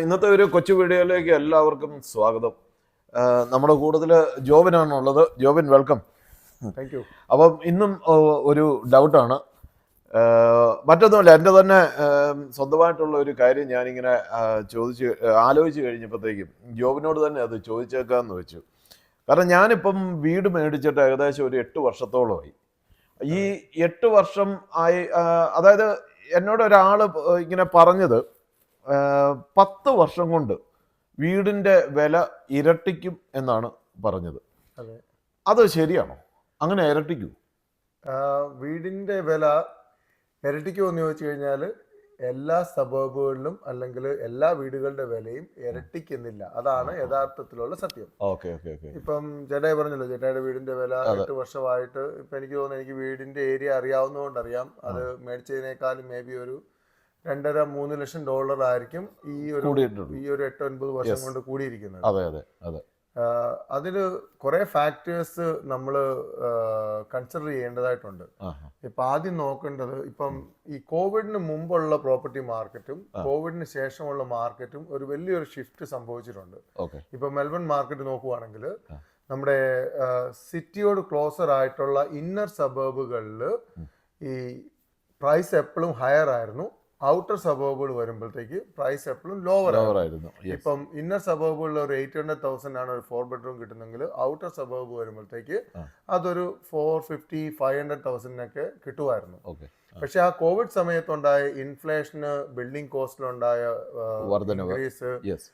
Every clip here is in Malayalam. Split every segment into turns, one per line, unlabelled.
ഇന്നത്തെ ഒരു കൊച്ചു വീഡിയോയിലേക്ക് എല്ലാവർക്കും സ്വാഗതം. നമ്മുടെ കൂടുതൽ ജോബിനാണുള്ളത് ജോബിൻ വെൽക്കം
താങ്ക് യു
അപ്പം ഇന്നും ഒരു ഡൗട്ടാണ് മറ്റൊന്നുമില്ല എന്റെ തന്നെ സ്വന്തമായിട്ടുള്ള ഒരു കാര്യം ഞാനിങ്ങനെ ചോദിച്ച് ആലോചിച്ച് കഴിഞ്ഞപ്പോഴത്തേക്കും ജോബിനോട് തന്നെ അത് ചോദിച്ചേക്കാന്ന് വെച്ചു. കാരണം ഞാനിപ്പം വീട് മേടിച്ചിട്ട് ഏകദേശം ഒരു എട്ട് വർഷത്തോളമായി. ഈ എട്ട് വർഷം ആയി അതായത് എന്നോട് ഒരാൾ ഇങ്ങനെ പറഞ്ഞത് പത്ത് വർഷം കൊണ്ട് വീടിന്റെ വില ഇരട്ടിക്കും എന്നാണ് പറഞ്ഞത്.
അതെ.
അത് ശരിയാണോ? അങ്ങനെ ഇരട്ടിക്കൂ?
വീടിന്റെ വീടിന്റെ വില ഇരട്ടിക്കുമോ എന്ന് ചോദിച്ചു കഴിഞ്ഞാൽ എല്ലാ സബർബുകളിലും അല്ലെങ്കിൽ എല്ലാ വീടുകളുടെ വിലയും ഇരട്ടിക്കുന്നില്ല. അതാണ് യഥാർത്ഥത്തിലുള്ള സത്യം. ഇപ്പം ചേട്ടായി പറഞ്ഞല്ലോ ചേട്ടായുടെ വീടിന്റെ വില. എട്ട് വർഷമായിട്ട് ഇപ്പൊ എനിക്ക് തോന്നുന്നു എനിക്ക് വീടിന്റെ ഏരിയ അറിയാവുന്നതുകൊണ്ട് അറിയാം. അത് മേടിച്ചതിനേക്കാളും മേ ബി ഒരു രണ്ടര മൂന്ന് ലക്ഷം ഡോളർ ആയിരിക്കും ഈ ഒരു ഈ ഒരു എട്ട് ഒൻപത് വർഷം കൊണ്ട് കൂടിയിരിക്കുന്നത്.
അതെ അതെ അതെ.
അതിൽ കുറെ ഫാക്ടേഴ്സ് നമ്മൾ കൺസിഡർ ചെയ്യേണ്ടതായിട്ടുണ്ട്. ഇപ്പൊ ആദ്യം നോക്കേണ്ടത് ഇപ്പം ഈ കോവിഡിന് മുമ്പുള്ള പ്രോപ്പർട്ടി മാർക്കറ്റും കോവിഡിന് ശേഷമുള്ള മാർക്കറ്റും ഒരു വലിയൊരു ഷിഫ്റ്റ് സംഭവിച്ചിട്ടുണ്ട്. ഇപ്പൊ മെൽബൺ മാർക്കറ്റ് നോക്കുവാണെങ്കിൽ നമ്മുടെ സിറ്റിയോട് ക്ലോസർ ആയിട്ടുള്ള ഇന്നർ
സബേബുകളിൽ
ഈ പ്രൈസ് എപ്പോഴും ഹയർ ആയിരുന്നു. ഔട്ടർ സബോബുകൾ വരുമ്പോഴത്തേക്ക് പ്രൈസ് എപ്പോഴും ലോവർ ആയിരുന്നു. ഇപ്പം ഇന്നർ സബോബുകളിൽ ഒരു എയ്റ്റ് ഹൺഡ്രഡ് തൗസൻഡ് ആണ് ഒരു ഫോർ ബെഡ്റൂം കിട്ടുന്നെങ്കിൽ ഔട്ടർ സബോബ് വരുമ്പോഴത്തേക്ക്. അതൊരു ഫോർ ഫിഫ്റ്റി ഫൈവ് ഹൺഡ്രഡ് തൗസൻഡിനൊക്കെ കിട്ടുമായിരുന്നു. പക്ഷെ ആ കോവിഡ് സമയത്തുണ്ടായ ഇൻഫ്ലേഷന് ബിൽഡിംഗ് കോസ്റ്റിലുണ്ടായ
പ്രൈസ്
ഇൻക്രീസ്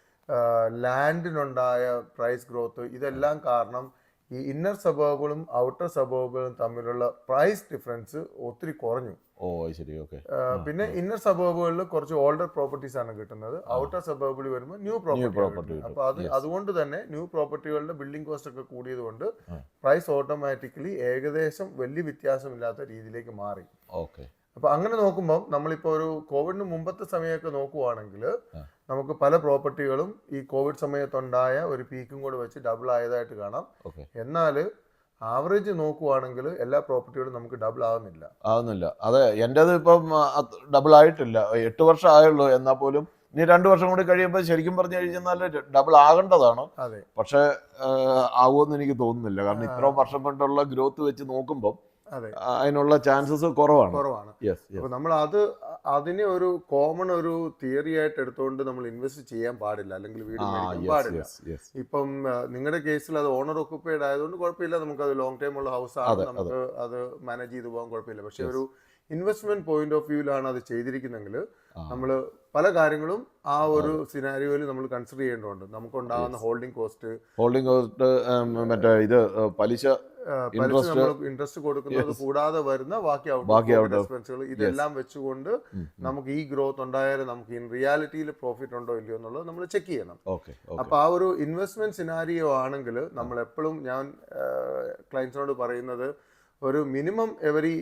ലാൻഡിനുണ്ടായ പ്രൈസ് ഗ്രോത്ത് ഇതെല്ലാം കാരണം ഈ ഇന്നർ സബർബുകളും ഔട്ടർ സബർബുകളും തമ്മിലുള്ള പ്രൈസ് ഡിഫറൻസ് ഒത്തിരി കുറഞ്ഞു.
ഓ ശരി ഓക്കെ.
പിന്നെ ഇന്നർ സബേബുകളിൽ കുറച്ച് ഓൾഡർ പ്രോപ്പർട്ടീസ് ആണ് കിട്ടുന്നത്. ഔട്ടർ സബർബിൽ വരുമ്പോൾ ന്യൂ പ്രോപ്പർട്ടി. അപ്പൊ അത് അതുകൊണ്ട് തന്നെ ന്യൂ പ്രോപ്പർട്ടികളുടെ ബിൽഡിംഗ് കോസ്റ്റ് ഒക്കെ കൂടിയത് കൊണ്ട് പ്രൈസ് ഓട്ടോമാറ്റിക്കലി ഏകദേശം വലിയ വ്യത്യാസമില്ലാത്ത രീതിയിലേക്ക് മാറി.
ഓക്കെ.
അപ്പൊ അങ്ങനെ നോക്കുമ്പോൾ നമ്മളിപ്പോ ഒരു കോവിഡിന് മുമ്പത്തെ സമയമൊക്കെ നോക്കുവാണെങ്കിൽ. നമുക്ക് പല പ്രോപ്പർട്ടികളും ഈ കോവിഡ് സമയത്തുണ്ടായ ഒരു പീക്കും കൂടെ വെച്ച് ഡബിൾ ആയതായിട്ട് കാണാം. എന്നാൽ ആവറേജ് നോക്കുവാണെങ്കിൽ എല്ലാ പ്രോപ്പർട്ടികളും നമുക്ക് ഡബിൾ ആവുന്നില്ല.
ആവുന്നില്ല. അതെ എന്റെത് ഇപ്പം ഡബിൾ ആയിട്ടില്ല. എട്ട് വർഷം ആയുള്ളൂ. എന്നാൽ പോലും ഇനി രണ്ട് വർഷം കൂടി കഴിയുമ്പോൾ ശരിക്കും പറഞ്ഞു കഴിഞ്ഞാൽ ഡബിൾ ആകേണ്ടതാണ്.
അതെ.
പക്ഷേ ആവുമെന്ന് എനിക്ക് തോന്നുന്നില്ല. കാരണം. ഇത്രയും വർഷം കൊണ്ടുള്ള ഗ്രോത്ത് വെച്ച് നോക്കുമ്പോൾ
അതെ.
അതിനുള്ള ചാൻസസ് കുറവാണ്.
കുറവാണ്.
യെസ്
നമ്മൾ അത് അതിനെ ഒരു കോമൺ ഒരു തിയറി ആയിട്ട് എടുത്തുകൊണ്ട് നമ്മൾ ഇൻവെസ്റ്റ് ചെയ്യാൻ പാടില്ല. അല്ലെങ്കിൽ വീട് മേടിക്കാൻ പാടില്ല. ഇപ്പം നിങ്ങളുടെ കേസിൽ അത് ഓണർ ഒക്കുപ്പൈഡ് ആയതുകൊണ്ട് കുഴപ്പമില്ല. നമുക്ക് അത് ലോങ് ടൈം ഉള്ള ഹൗസ് ആണ്. നമുക്ക് അത്. മാനേജ് ചെയ്തു പോകാൻ കുഴപ്പമില്ല. പക്ഷെ ഒരു ഇൻവെസ്റ്റ്മെന്റ് പോയിന്റ് ഓഫ് വ്യൂവിലാണ് അത് ചെയ്തിരിക്കുന്നെങ്കിൽ നമ്മൾ പല കാര്യങ്ങളും ആ ഒരു സിനാരിയോയിൽ നമ്മൾ കൺസിഡർ ചെയ്യേണ്ടതുണ്ട്. നമുക്കുണ്ടാകുന്ന ഹോൾഡിംഗ് കോസ്റ്റ്
ഹോൾഡിംഗ് കോസ്റ്റ് മറ്റേ ഇത് പലിശ
ഇൻട്രസ്റ്റ് കൊടുക്കുന്നത് കൂടാതെ വരുന്ന ബാക്കി
ബാക്കി
ഔട്ട് എക്സ്പെൻസുകൾ ഇതെല്ലാം വെച്ചുകൊണ്ട്. നമുക്ക് ഈ ഗ്രോത്ത് ഉണ്ടായാലും നമുക്ക് ഇൻ റിയാലിറ്റിയിൽ പ്രോഫിറ്റ് ഉണ്ടോ ഇല്ലയോ എന്നുള്ളത് നമ്മൾ ചെക്ക് ചെയ്യണം. അപ്പൊ ആ ഒരു ഇൻവെസ്റ്റ്മെന്റ് സിനാരിയോ ആണെങ്കിൽ നമ്മൾ എപ്പോഴും ഞാൻ ക്ലയൻസിനോട് പറയുന്നത് ഒരു minimum every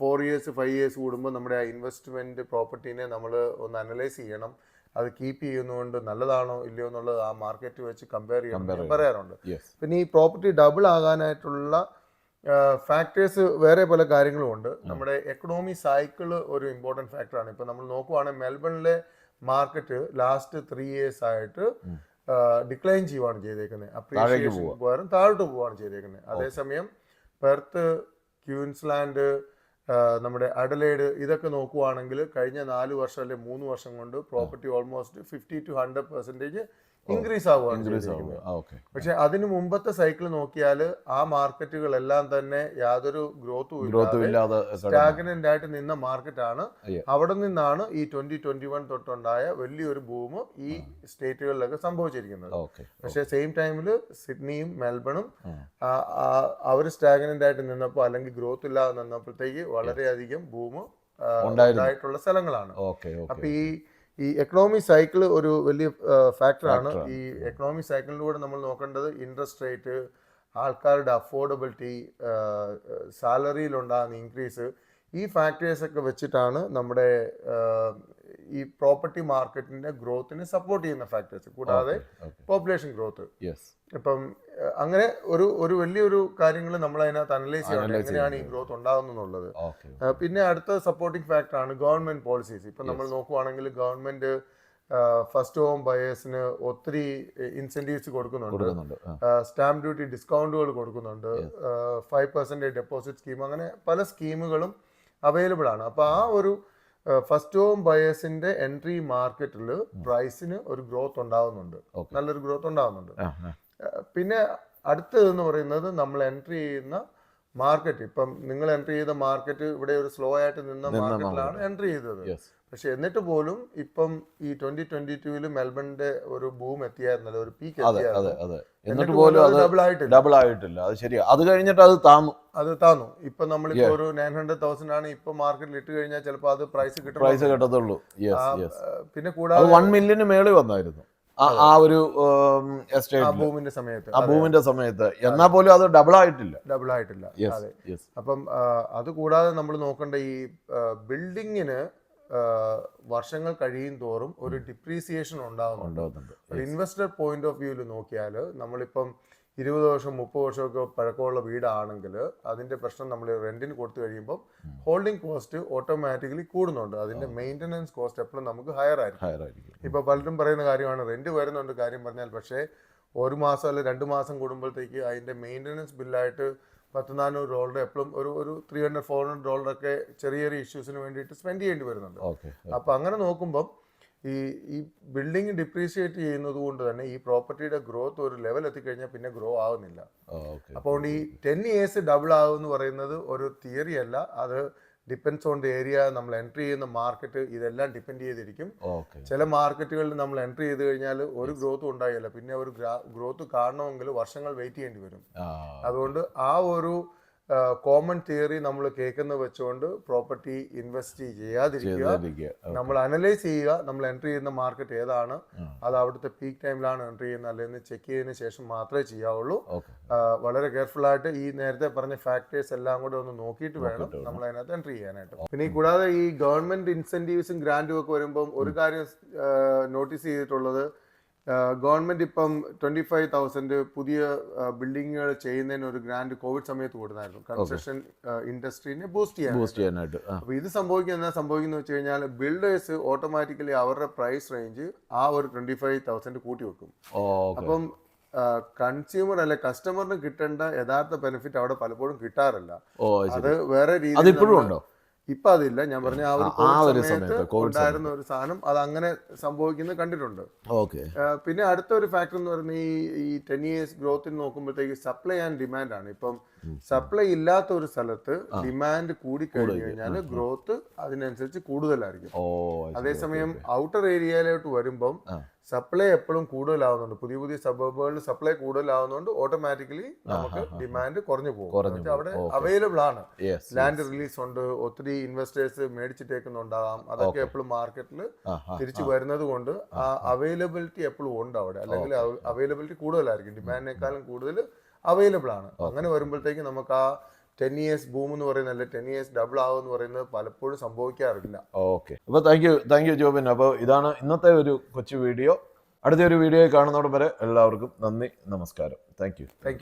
four years five years കൂടുമ്പോൾ നമ്മുടെ ആ ഇൻവെസ്റ്റ്മെന്റ് പ്രോപ്പർട്ടീനെ നമ്മൾ ഒന്ന് അനലൈസ് ചെയ്യണം. അത് കീപ്പ് ചെയ്യുന്നതുകൊണ്ട് നല്ലതാണോ ഇല്ലയോ എന്നുള്ളത് ആ മാർക്കറ്റ് വെച്ച് കമ്പയർ
ചെയ്യാൻ
പറയാറുണ്ട്. പിന്നെ ഈ പ്രോപ്പർട്ടി ഡബിൾ ആകാനായിട്ടുള്ള ഫാക്ടേഴ്സ് വേറെ പല കാര്യങ്ങളും ഉണ്ട്. നമ്മുടെ എക്കണോമി സൈക്കിൾ ഒരു ഇമ്പോർട്ടന്റ് ഫാക്ടറാണ് ഇപ്പം നമ്മൾ നോക്കുവാണെങ്കിൽ മെൽബണിലെ മാർക്കറ്റ് ലാസ്റ്റ് ത്രീ ഇയേഴ്സ് ആയിട്ട് ഡിക്ലൈൻ ചെയ്യുവാണ് ചെയ്തേക്കുന്നത് അപ്രീഷിയേഷൻ
പോകാനും
പകരം താഴോട്ട് പോവാണ് ചെയ്തേക്കുന്നത് അതേസമയം പെർത്ത് ക്യൂൻസ്ലാൻഡ് നമ്മുടെ അഡലേഡ് ഇതൊക്കെ നോക്കുവാണെങ്കിൽ കഴിഞ്ഞ നാല് വർഷം അല്ലെങ്കിൽ മൂന്ന് വർഷം കൊണ്ട് property almost fifty two hundred percentage increase ആവുകയാണ് പക്ഷെ അതിന് മുമ്പത്തെ സൈക്കിൾ നോക്കിയാൽ ആ മാർക്കറ്റുകളെല്ലാം തന്നെ യാതൊരു ഗ്രോത്തും
ഇല്ലാതെ.
സ്റ്റാഗ്നന്റ് ആയിട്ട് നിന്ന മാർക്കറ്റാണ്. അവിടെ നിന്നാണ് ഈ ട്വന്റി ട്വന്റി വൺ തൊട്ടുണ്ടായ വലിയൊരു ബൂം ഈ സ്റ്റേറ്റുകളിലൊക്കെ സംഭവിച്ചിരിക്കുന്നത്. പക്ഷെ സെയിം ടൈമിൽ സിഡ്നിയും മെൽബണും അവർ സ്റ്റാഗ്നന്റ് ആയിട്ട് നിന്നപ്പോൾ അല്ലെങ്കിൽ ഗ്രോത്ത് ഇല്ലാതെ നിന്നപ്പോഴത്തേക്ക് വളരെയധികം ബൂം. ഉണ്ടായിട്ടുള്ള സ്ഥലങ്ങളാണ്. അപ്പൊ ഈ ഈ എക്കണോമി സൈക്കിൾ ഒരു വലിയ ഫാക്ടറാണ്. ഈ എക്കണോമി സൈക്കിളിലൂടെ നമ്മൾ നോക്കേണ്ടത് ഇൻട്രസ്റ്റ് റേറ്റ് ആൾക്കാരുടെ അഫോർഡബിലിറ്റി സാലറിയിലുണ്ടാകുന്ന ഇൻക്രീസ് ഈ ഫാക്ടേഴ്സൊക്കെ വെച്ചിട്ടാണ് നമ്മുടെ ഈ പ്രോപ്പർട്ടി മാർക്കറ്റിന്റെ ഗ്രോത്തിനെ സപ്പോർട്ട് ചെയ്യുന്ന ഫാക്ടേഴ്സ് കൂടാതെ പോപ്പുലേഷൻ ഗ്രോത്ത് ഇപ്പം അങ്ങനെ ഒരു ഒരു വലിയൊരു കാര്യങ്ങൾ നമ്മൾ അതിനകത്ത് അനലൈസ് ചെയ്യണം എങ്ങനെയാണ് ഈ ഗ്രോത്ത് ഉണ്ടാകുന്നുള്ളത് പിന്നെ അടുത്ത സപ്പോർട്ടിംഗ് ഫാക്ടർ ആണ് ഗവൺമെന്റ് പോളിസീസ് ഇപ്പൊ നമ്മൾ. നോക്കുവാണെങ്കിൽ ഗവൺമെന്റ് ഫസ്റ്റ് ഹോം ബയേഴ്സിന് ഒത്തിരി ഇൻസെന്റീവ്സ് കൊടുക്കുന്നുണ്ട്.
കൊടുക്കുന്നുണ്ട്.
സ്റ്റാമ്പ് ഡ്യൂട്ടി ഡിസ്കൗണ്ടുകൾ കൊടുക്കുന്നുണ്ട്. ഫൈവ് പെർസെന്റേജ് ഡെപ്പോസിറ്റ് സ്കീം അങ്ങനെ പല സ്കീമുകളും അവൈലബിൾ ആണ്. അപ്പോൾ ആ ഒരു ഫസ്റ്റ് ഹോം ബയേഴ്സിന്റെ എൻട്രി മാർക്കറ്റിൽ പ്രൈസിന് ഒരു ഗ്രോത്ത് ഉണ്ടാവുന്നുണ്ട്. നല്ലൊരു ഗ്രോത്ത് ഉണ്ടാവുന്നുണ്ട്. പിന്നെ. എന്ന് അടുത്തതെന്ന് പറയുന്നത് നമ്മൾ എൻട്രി ചെയ്യുന്ന മാർക്കറ്റ്. ഇപ്പം നിങ്ങൾ എൻട്രി ചെയ്ത മാർക്കറ്റ് ഇവിടെ ഒരു സ്ലോ ആയിട്ട് നിന്ന മാർക്കറ്റിലാണ് എൻട്രി ചെയ്തത്. പക്ഷെ എന്നിട്ട് പോലും ഇപ്പം ഈ ട്വന്റി ട്വന്റി ടൂവിൽ മെൽബണിന്റെ ഒരു ബൂം എത്തിയായിരുന്നല്ലോ ഒരു പീക്ക്
എന്നിട്ട് പോലും അത്
ഡബിൾ ആയിട്ടില്ല.
ഡബിൾ ആയിട്ടില്ല. അത് ശരിയാ. അത് കഴിഞ്ഞിട്ട് അത് താന്നു
അത് താന്നു. ഇപ്പൊ നമ്മളിപ്പോ ഒരു നയൻ ഹൺഡ്രഡ് തൗസൻഡ് ആണ് ഇപ്പൊ മാർക്കറ്റിൽ ഇട്ട് കഴിഞ്ഞാൽ ചിലപ്പോൾ അത് പ്രൈസ് കിട്ടും
പ്രൈസ് കിട്ടത്തുള്ളൂ.
പിന്നെ കൂടാതെ
വൺ മില്യന് മേളിൽ വന്നായിരുന്നു. ആ ഒരു
ഭൂമിന്റെ സമയത്ത്.
ആ ഭൂമിന്റെ സമയത്ത്. എന്നാ പോലും അത് ഡബിൾ ആയിട്ടില്ല.
ഡബിൾ ആയിട്ടില്ല. അതെ. അപ്പം അത് കൂടാതെ നമ്മൾ നോക്കേണ്ട ഈ ബിൽഡിങ്ങിന് വർഷങ്ങൾ കഴിയും തോറും ഒരു ഡിപ്രീസിയേഷൻ ഉണ്ടാകുന്നുണ്ട് ഇൻവെസ്റ്റർ പോയിന്റ് ഓഫ് വ്യൂവിൽ നോക്കിയാൽ നമ്മളിപ്പം ഇരുപത് വർഷം മുപ്പത് വർഷമൊക്കെ പഴക്കമുള്ള വീടാണെങ്കിൽ അതിന്റെ പ്രശ്നം നമ്മൾ റെന്റിന് കൊടുത്തു കഴിയുമ്പോൾ ഹോൾഡിംഗ് കോസ്റ്റ് ഓട്ടോമാറ്റിക്കലി കൂടുന്നുണ്ട്. അതിന്റെ മെയിന്റനൻസ് കോസ്റ്റ് എപ്പോഴും നമുക്ക് ഹയർ ആയിരിക്കും.
ഹയർ ആയിരിക്കും
ഇപ്പൊ പലരും പറയുന്ന കാര്യമാണ് റെന്റ് വരുന്നുണ്ട് കാര്യം പറഞ്ഞാൽ പക്ഷേ ഒരു മാസം അല്ലെ രണ്ട് മാസം കൂടുമ്പോഴത്തേക്ക് അതിന്റെ മെയിന്റനൻസ് ബില്ലായിട്ട് പത്ത് നാനൂറ് ഡോളർ എപ്പോഴും ഒരു ഒരു ത്രീ ഹൺഡ്രഡ് ഫോർ ഹൺഡ്രഡ് ഡോളറൊക്കെ ചെറിയ ചെറിയ ഇഷ്യൂസിന് വേണ്ടിയിട്ട് സ്പെൻഡ് ചെയ്യേണ്ടി വരുന്നുണ്ട്.
ഓക്കെ.
അപ്പൊ അങ്ങനെ നോക്കുമ്പം ഈ ഈ ബിൽഡിംഗ് ഡിപ്രീസിയേറ്റ് ചെയ്യുന്നത് കൊണ്ട് തന്നെ ഈ പ്രോപ്പർട്ടിയുടെ ഗ്രോത്ത് ഒരു ലെവൽ എത്തിക്കഴിഞ്ഞാൽ പിന്നെ ഗ്രോ ആവുന്നില്ല. അപ്പോൾ ഈ ടെൻ ഇയേഴ്സ് ഡബിൾ ആവും എന്ന് പറയുന്നത് ഒരു തിയറി അല്ല. അത് ഡിപ്പെൻസ് ഓൺ ദ ഏരിയ നമ്മൾ എൻട്രി ചെയ്യുന്ന മാർക്കറ്റ് ഇതെല്ലാം ഡിപ്പെൻഡ് ചെയ്തിരിക്കും. ചില മാർക്കറ്റുകളിൽ നമ്മൾ എൻട്രി ചെയ്ത് കഴിഞ്ഞാൽ ഒരു ഗ്രോത്ത് ഉണ്ടായില്ല. പിന്നെ ഒരു ഗ്രോത്ത് കാണണമെങ്കിൽ വർഷങ്ങൾ വെയിറ്റ് ചെയ്യേണ്ടി വരും. അതുകൊണ്ട് ആ ഒരു കോമൺ തിയറി നമ്മൾ കേൾക്കുന്നത് വെച്ചുകൊണ്ട് പ്രോപ്പർട്ടി ഇൻവെസ്റ്റ് ചെയ്യാതിരിക്കുക. നമ്മൾ അനലൈസ് ചെയ്യുക. നമ്മൾ എൻട്രി ചെയ്യുന്ന മാർക്കറ്റ് ഏതാണ്? അത് അവിടുത്തെ പീക്ക് ടൈമിലാണ് എൻട്രി ചെയ്യുന്നത്. അല്ലെങ്കിൽ ചെക്ക് ചെയ്തതിന് ശേഷം മാത്രമേ ചെയ്യാവുള്ളൂ. വളരെ കെയർഫുൾ ആയിട്ട് ഈ നേരത്തെ പറഞ്ഞ ഫാക്ടേഴ്സ് എല്ലാം കൂടെ ഒന്ന് നോക്കിയിട്ട് വേണം നമ്മൾ അതിനകത്ത് എൻട്രി ചെയ്യാനായിട്ട്. പിന്നെ ഈ കൂടാതെ ഈ ഗവൺമെന്റ് ഇൻസെന്റീവ്സും ഗ്രാൻഡും ഒക്കെ വരുമ്പം ഒരു കാര്യം നോട്ടീസ് ചെയ്തിട്ടുള്ളത് ഗവൺമെന്റ് ഇപ്പം ട്വന്റി ഫൈവ് തൗസൻഡ് പുതിയ ബിൽഡിങ്ങുകൾ ചെയ്യുന്നതിന് ഒരു ഗ്രാൻഡ് കോവിഡ് സമയത്ത് കൊടുത്തായിരുന്നു. കൺസ്ട്രക്ഷൻ ഇൻഡസ്ട്രീനെ ബൂസ്റ്റ് ചെയ്യാൻ
ബൂസ്റ്റ് ചെയ്യാനായിട്ട് അപ്പോൾ
അപ്പൊ ഇത് സംഭവിക്കുന്ന എന്താ സംഭവിക്കുന്നത് വെച്ച് കഴിഞ്ഞാൽ ബിൽഡേഴ്സ് ഓട്ടോമാറ്റിക്കലി അവരുടെ പ്രൈസ് റേഞ്ച് ആ ഒരു ട്വന്റി ഫൈവ് തൗസൻഡ് കൂട്ടി വെക്കും. അപ്പം കൺസ്യൂമർ അല്ലെ കസ്റ്റമറിന് കിട്ടേണ്ട യഥാർത്ഥ ബെനിഫിറ്റ് അവിടെ പലപ്പോഴും കിട്ടാറില്ല. അത് വേറെ രീതിയിൽ ഇപ്പൊ അതില്ല. ഞാൻ പറഞ്ഞ ആ ഒരു സമയത്ത് ഉണ്ടായിരുന്ന ഒരു സാധനം അത് അങ്ങനെ സംഭവിക്കുന്നത് കണ്ടിട്ടുണ്ട്.
ഓക്കെ.
പിന്നെ അടുത്ത ഒരു ഫാക്ടർ എന്ന് പറയുന്നത് ഈ ഈ ടെൻ ഇയേഴ്സ് ഗ്രോത്തിന് നോക്കുമ്പോഴത്തേക്ക് സപ്ലൈ ആൻഡ് ഡിമാൻഡ് ആണ്. ഇപ്പം സപ്ലൈ ഇല്ലാത്ത ഒരു സ്ഥലത്ത് ഡിമാൻഡ് കൂടി കഴിഞ്ഞു കഴിഞ്ഞാൽ ഗ്രോത്ത് അതിനനുസരിച്ച് കൂടുതലായിരിക്കും. അതേസമയം ഔട്ടർ ഏരിയയിലോട്ട് വരുമ്പം. സപ്ലൈ എപ്പോഴും കൂടുതലാവുന്നുണ്ട്. പുതിയ പുതിയ സബർബുകളിൽ സപ്ലൈ കൂടുതലാവുന്നതുകൊണ്ട് ഓട്ടോമാറ്റിക്കലി നമുക്ക് ഡിമാൻഡ് കുറഞ്ഞു പോകും. അവിടെ. അവൈലബിൾ ആണ് ലാൻഡ് റിലീസ് ഉണ്ട് ഒത്തിരി ഇൻവെസ്റ്റേഴ്സ് മേടിച്ചിട്ടേക്കുന്നുണ്ടാകാം. അതൊക്കെ എപ്പോഴും മാർക്കറ്റിൽ തിരിച്ചു വരുന്നത് കൊണ്ട് ആ അവൈലബിലിറ്റി എപ്പോഴും ഉണ്ട് അവിടെ. അല്ലെങ്കിൽ അവൈലബിലിറ്റി കൂടുതലായിരിക്കും. ഡിമാൻഡിനേക്കാളും കൂടുതൽ അവൈലബിൾ ആണ് അങ്ങനെ വരുമ്പോഴത്തേക്ക് നമുക്ക് ആ ടെൻ ഇയേഴ്സ് ബൂം എന്ന് പറയുന്നത് അല്ലെ ടെൻ ഇയേഴ്സ് ഡബിൾ ആവും എന്ന് പറയുന്നത് പലപ്പോഴും സംഭവിക്കാറില്ല.
ഓക്കെ അപ്പോൾ thank you thank you Jobin. അപ്പോൾ ഇതാണ് ഇന്നത്തെ ഒരു കൊച്ചു വീഡിയോ. അടുത്ത ഒരു വീഡിയോ കാണുന്നതോടെ വരെ എല്ലാവർക്കും നന്ദി നമസ്കാരം. Thank you
thank